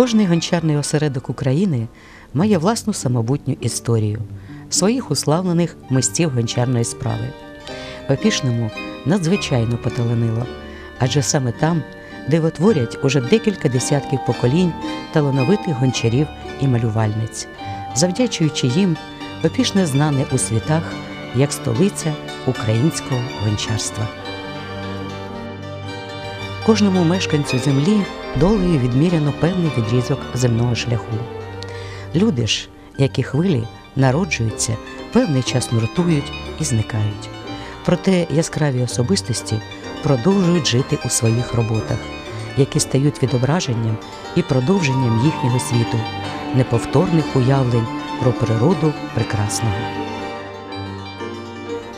Кожний гончарний осередок України має власну самобутню історію своїх уславлених мистів гончарної справи. Опішному надзвичайно поталанило, адже саме там, де витворять уже декілька десятків поколінь талановитих гончарів і малювальниць, завдячуючи їм, Опішне знане у світах як столиця українського гончарства. Кожному мешканцю землі долею відміряно певний відрізок земного шляху. Люди ж, як і хвилі, народжуються, певний час нуртують і зникають. Проте яскраві особистості продовжують жити у своїх роботах, які стають відображенням і продовженням їхнього світу, неповторних уявлень про природу прекрасного.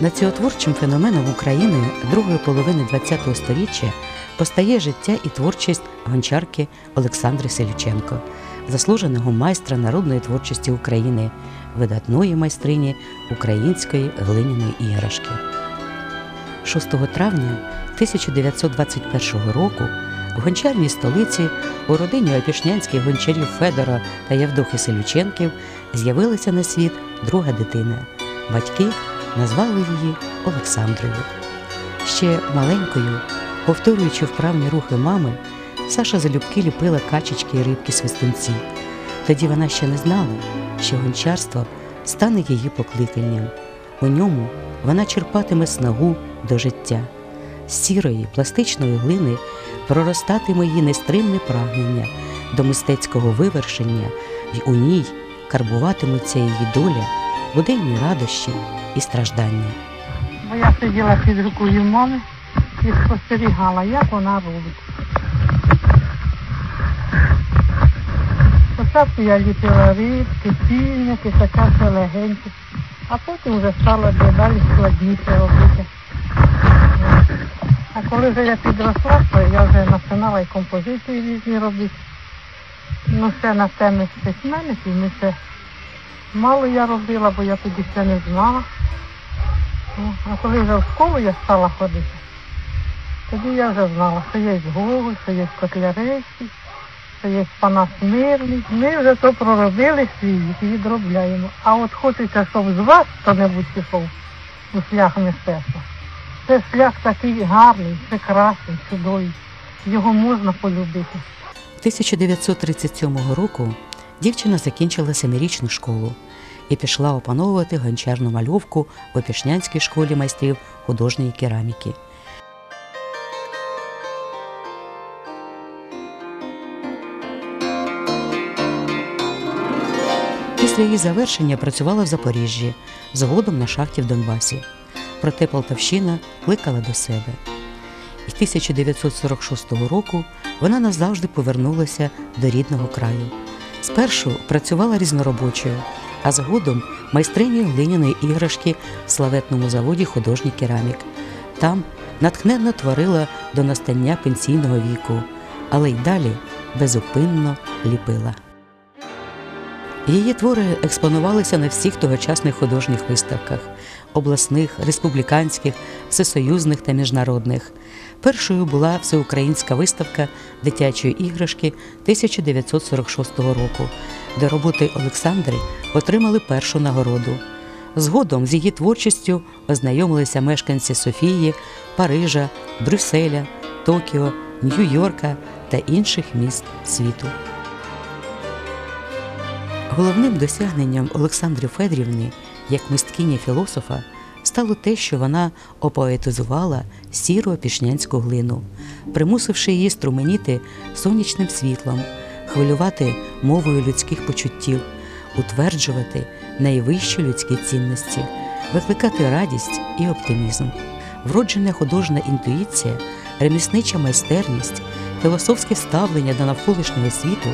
Націотворчим феноменом України другої половини ХХ століття постає життя і творчість гончарки Олександри Селюченко, заслуженого майстра народної творчості України, видатної майстрині української глиняної іграшки. 6 травня 1921 року в гончарній столиці у родині опішнянських гончарів Федора та Явдохи Селюченків з'явилася на світ друга дитина. Батьки назвали її Олександрою. Ще маленькою, повторюючи вправні рухи мами, Саша залюбки ліпила качечки і рибки свистунці. Тоді вона ще не знала, що гончарство стане її покликанням. У ньому вона черпатиме снагу до життя. З сірої, пластичної глини проростатиме її нестримне прагнення до мистецького вивершення, і у ній карбуватимуться її доля, буденні радощі і страждання. Бо я сиділа під рукою мами спостерігала, як вона робить. Спочатку я ліпила рибки, пільники, така все легеньке, а потім вже стало дедалі складніше робити. А коли вже я підросла, то я вже починала і композиції різні робити. Ну, все на теми письменників, ми це мало я робила, бо я тоді ще не знала. А коли вже в школу я стала ходити, тоді я вже знала, що є Гоголь, що є Котляревський, що є Панас Мирний. Ми вже то проробили свій і відробляємо. А от хочеться, щоб з вас хто-небудь пішов у шлях мистецтва. Це шлях такий гарний, прекрасний, чудовий. Його можна полюбити. 1937 року дівчина закінчила семирічну школу і пішла опановувати гончарну мальовку в Опішнянській школі майстрів художньої кераміки. Після її завершення працювала в Запоріжжі, згодом на шахті в Донбасі. Проте Полтавщина кликала до себе. І 1946 року вона назавжди повернулася до рідного краю. Спершу працювала різноробочою, а згодом майстрині глиняної іграшки в славетному заводі художній керамік. Там натхненно творила до настання пенсійного віку, але й далі безупинно ліпила. Її твори експонувалися на всіх тогочасних художніх виставках обласних, республіканських, всесоюзних та міжнародних. Першою була всеукраїнська виставка дитячої іграшки 1946 року, де роботи Олександри отримали першу нагороду. Згодом з її творчістю ознайомилися мешканці Софії, Парижа, Брюсселя, Токіо, Нью-Йорка та інших міст світу. Головним досягненням Олександри Федрівни як мисткині філософа стало те, що вона опоетизувала сіру опішнянську глину, примусивши її струменіти сонячним світлом, хвилювати мовою людських почуттів, утверджувати найвищі людські цінності, викликати радість і оптимізм. Вроджена художня інтуїція, реміснича майстерність, філософське ставлення до навколишнього світу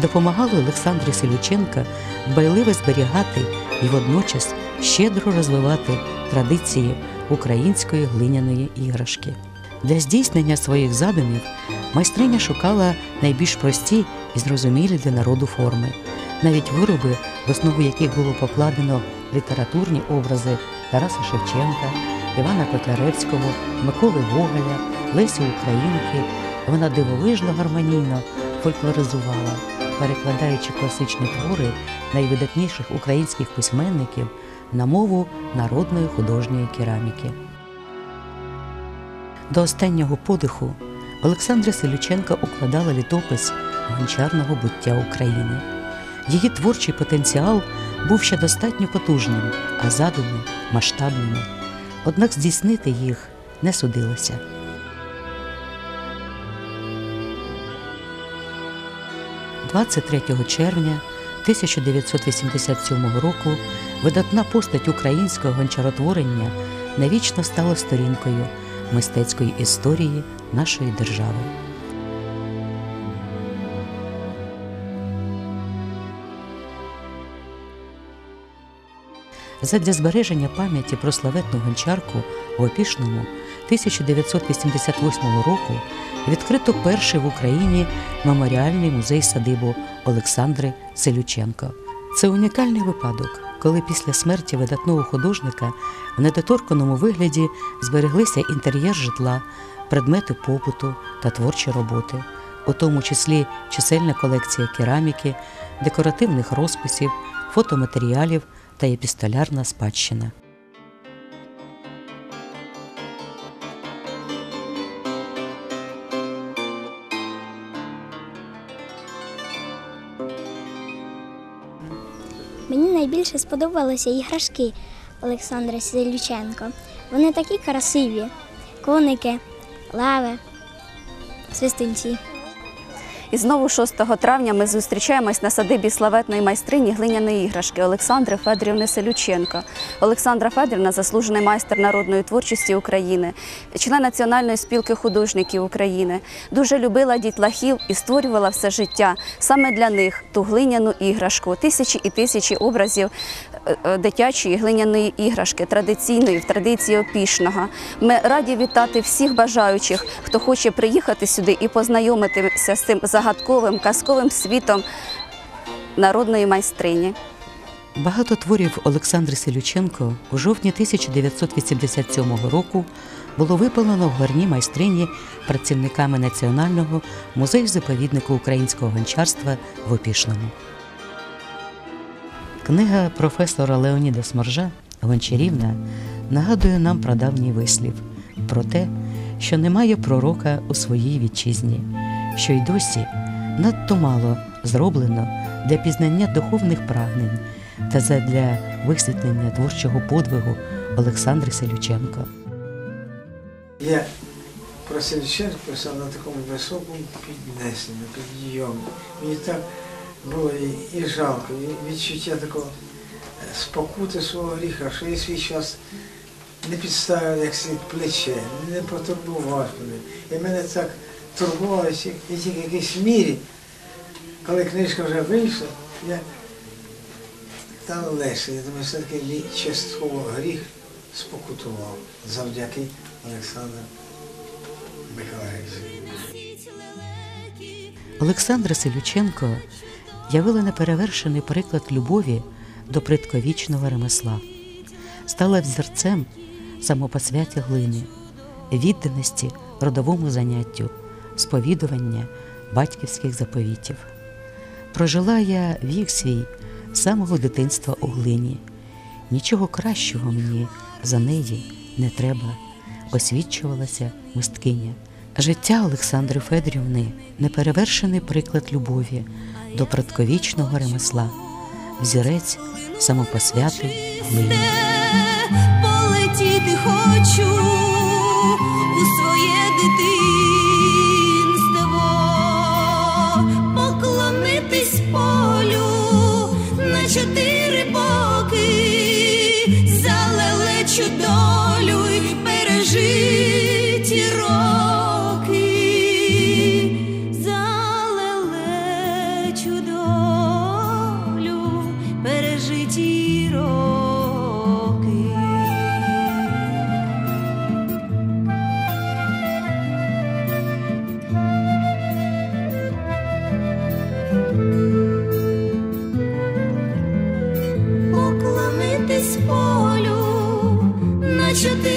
допомагали Олександрі Селюченка дбайливо зберігати і водночас щедро розвивати традиції української глиняної іграшки. Для здійснення своїх задумів майстриня шукала найбільш прості і зрозумілі для народу форми, навіть вироби, в основу яких було покладено літературні образи Тараса Шевченка, Івана Котляревського, Миколи Гоголя, Лесі Українки. Вона дивовижно гармонійно фольклоризувала перекладаючи класичні твори найвидатніших українських письменників на мову народної художньої кераміки. До останнього подиху Олександра Селюченка укладала літопис гончарного буття України. Її творчий потенціал був ще достатньо потужним, а задуми масштабними. Однак здійснити їх не судилося. – 23 червня 1987 року видатна постать українського гончаротворення навічно стала сторінкою мистецької історії нашої держави. Задля збереження пам'яті про славетну гончарку в Опішному 1988 року відкрито перший в Україні меморіальний музей садибу Олександри Селюченко. Це унікальний випадок, коли після смерті видатного художника в недоторканому вигляді збереглися інтер'єр житла, предмети побуту та творчі роботи, у тому числі чисельна колекція кераміки, декоративних розписів, фотоматеріалів та епістолярна спадщина. Мені найбільше сподобалися іграшки Олександра Селюченко. Вони такі красиві: коники, лави, свистинці. І знову 6 травня ми зустрічаємось на садибі славетної майстрині глиняної іграшки Олександри Федорівни Селюченко. Олександра Федорівна заслужений майстер народної творчості України, член Національної спілки художників України. Дуже любила дітлахів і створювала все життя саме для них ту глиняну іграшку, тисячі і тисячі образів е, е, дитячої глиняної іграшки, традиційної в традиції опішного. Ми раді вітати всіх бажаючих, хто хоче приїхати сюди і познайомитися з цим загадковим казковим світом народної майстрині. Багато творів Олександри Селюченко у жовтні 1987 року було випалено в горній майстрині працівниками Національного музею заповіднику українського гончарства в Опішному. Книга професора Леоніда Сморжа Гончарівна нагадує нам про давній вислів про те, що немає пророка у своїй вітчизні, що й досі надто мало зроблено для пізнання духовних прагнень та задля висвітлення творчого подвигу Олександри Селюченко. Я про Селіченко писав на такому високому піднесенні, підйомі. Мені так було і, і жалко, і відчуття такого е, спокути свого гріха, що я свій час не підставив як слід плече, не потурбував мене. І мене так турбувало, що і тільки в якійсь мірі, коли книжка вже вийшла, я стало легше. Я думаю, все-таки мій частково гріх спокутував завдяки Олександру Миколаївичу. Олександра Селюченко явила неперевершений приклад любові до предковічного ремесла, стала взірцем самопосвяті глини, відданості родовому заняттю, сповідування батьківських заповітів. Прожила я вік свій з самого дитинства у глині. Нічого кращого мені за неї не треба, освічувалася мисткиня. Життя Олександри Федорівни неперевершений приклад любові до предковічного ремесла, взірець самопосвяти глини. полетіти хочу. дитячу долю пережиті роки. Поклонитись полю, наче ти.